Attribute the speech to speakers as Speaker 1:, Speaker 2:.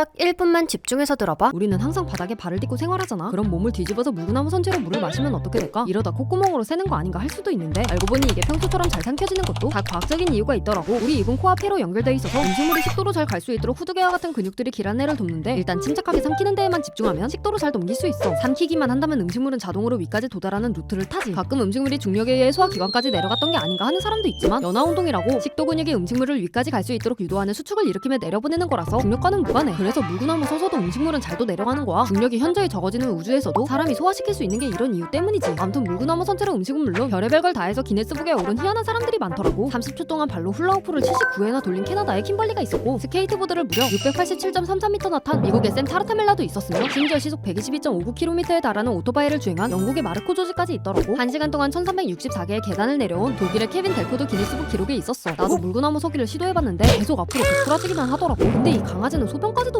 Speaker 1: 딱 1분만 집중해서 들어봐.
Speaker 2: 우리는 항상 바닥에 발을 딛고 생활하잖아. 그럼 몸을 뒤집어서 물구나무 선체로 물을 마시면 어떻게 될까? 이러다 콧구멍으로 새는 거 아닌가 할 수도 있는데 알고 보니 이게 평소처럼 잘 삼켜지는 것도 다 과학적인 이유가 있더라고. 우리 입은 코와 폐로 연결돼 있어서 음식물이 식도로 잘 갈 수 있도록 후두개와 같은 근육들이 길안내를 돕는데 일단 침착하게 삼키는 데에만 집중하면 식도로 잘 넘길 수 있어. 삼키기만 한다면 음식물은 자동으로 위까지 도달하는 루트를 타지. 가끔 음식물이 중력에 의해 소화기관까지 내려갔던 게 아닌가 하는 사람도 있지만 연화 운동이라고 식도 근육이 음식물을 위까지 갈 수 있도록 유도하는 수축을 일으키며 내려보내는 거라서 중력과는 무관해. 그래 서 물구나무 서서도 음식물은 잘도 내려가는 거야. 중력이 현저히 적어지는 우주에서도 사람이 소화시킬 수 있는 게 이런 이유 때문이지. 아무튼 물구나무 선체로 음식은 물론 별의별 걸 다 해서 기네스북에 오른 희한한 사람들이 많더라고. 30초 동안 발로 훌라후프를 79회나 돌린 캐나다의 킴벌리가 있었고 스케이트보드를 무려 687.33m나 탄 미국의 샘 타르타멜라도 있었으며 심지어 시속 122.59km에 달하는 오토바이를 주행한 영국의 마르코 조지까지 있더라고. 1시간 동안 1364개의 계단을 내려온 독일의 케빈 델코도 기네스북 기록에 있었어. 나도 물구나무 서기를 시도해봤는데 계속 앞으로 부풀어지기만 하더라고. 근데 이 강아지는 소변까지도